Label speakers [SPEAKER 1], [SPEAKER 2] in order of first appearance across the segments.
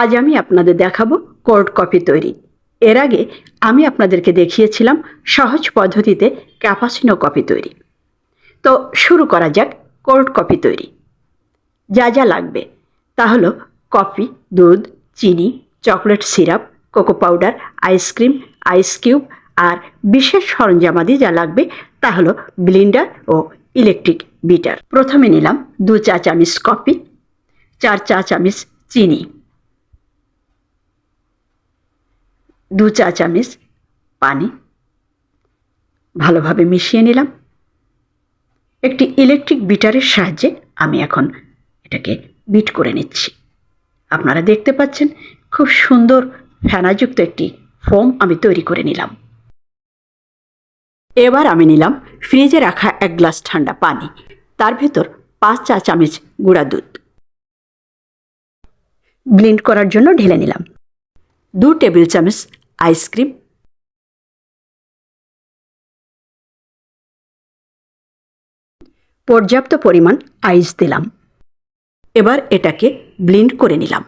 [SPEAKER 1] আজ আমি আপনাদের দেখাবো কোল্ড কফি তৈরি। এর আগে আমি আপনাদেরকে দেখিয়েছিলাম সহজ পদ্ধতিতে ক্যাপাসিনো কফি তৈরি। তো শুরু করা যাক কোল্ড কফি তৈরি। যা যা লাগবে তা হলো কফি, দুধ, চিনি, chocolate syrup, cocoa powder ice cream ice cube আর বিশেষ সরঞ্জামাদি যা লাগবে তা হলো ব্লিন্ডার ও ইলেকট্রিক বিটার। প্রথমে নিলাম দু চা চামচ কফি, চার চা চামচ চিনি। দু চা চামচ পানি। ভালোভাবে মিশিয়ে নিলাম। একটি ইলেকট্রিক বিটারের সাহায্যে আমি এখন এটাকে বিট করে নিচ্ছি। আপনারা দেখতে পাচ্ছেন খুব সুন্দর ফেনাযুক্ত একটি ফোম আমি তৈরি করে নিলাম। এবার আমি নিলাম ফ্রিজে রাখা এক গ্লাস ঠান্ডা পানি, তার ভেতর পাঁচ চা চামচ গুঁড়া দুধ। ব্লিন্ড করার জন্য ঢেলে নিলাম। দু টেবিল চামচ আইসক্রিম পর্যাপ্ত পরিমাণ আইস দিলাম। এবার এটাকে ব্লিন্ড করে নিলাম।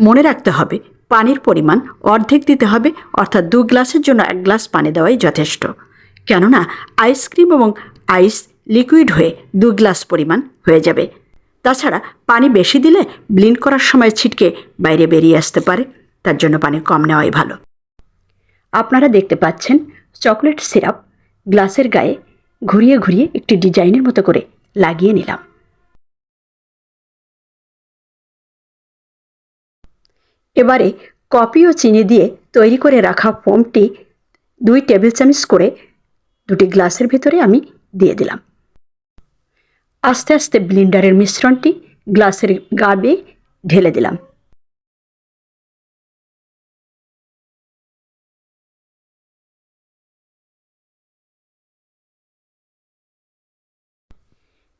[SPEAKER 1] মনে রাখতে হবে, পানির পরিমাণ অর্ধেক দিতে হবে, অর্থাৎ দু গ্লাসের জন্য এক গ্লাস পানি দেওয়াই যথেষ্ট। কেননা আইসক্রিম এবং আইস লিকুইড হয়ে দু গ্লাস পরিমাণ হয়ে যাবে। তাছাড়া, পানি বেশি দিলে ব্লিন্ড করার সময় ছিটকে বাইরে বেরিয়ে আসতে পারে, তার জন্য পানি কম নেওয়াই ভালো। আপনারা দেখতে পাচ্ছেন চকলেট সিরাপ গ্লাসের গায়ে ঘুরিয়ে ঘুরিয়ে একটি ডিজাইনের মতো করে লাগিয়ে নিলাম। এবারে কফি ও চিনি দিয়ে তৈরি করে রাখা ফোমটি দুই টেবিল চামচ করে দুটি গ্লাসের ভিতরে আমি দিয়ে দিলাম। আস্তে আস্তে ব্লিন্ডারের মিশ্রণটি গ্লাসের গা বেয়ে ঢেলে দিলাম।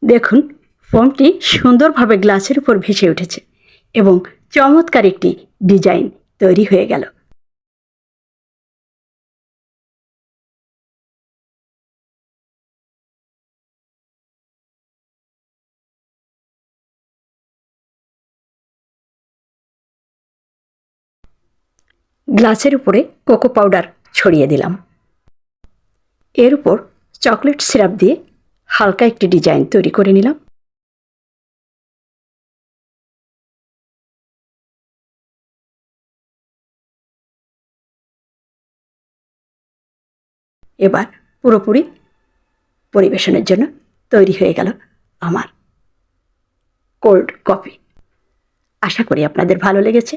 [SPEAKER 1] দেখুন ফোমটি সুন্দরভাবে গ্লাসের উপর ভেসে উঠেছে এবং চমৎকার একটি ডিজাইন তৈরি হয়ে গেল। গ্লাসের উপরে কোকো পাউডার ছড়িয়ে দিলাম। এর উপর চকলেট সিরাপ দিয়ে হালকা একটি ডিজাইন তৈরি করে নিলাম। এবার পুরোপুরি পরিবেশনের জন্য তৈরি হয়ে গেল আমার কোল্ড কফি। আশা করি আপনাদের ভালো লেগেছে।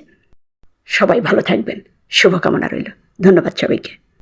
[SPEAKER 1] সবাই ভালো থাকবেন। শুভকামনা রইল। ধন্যবাদ সবাইকে।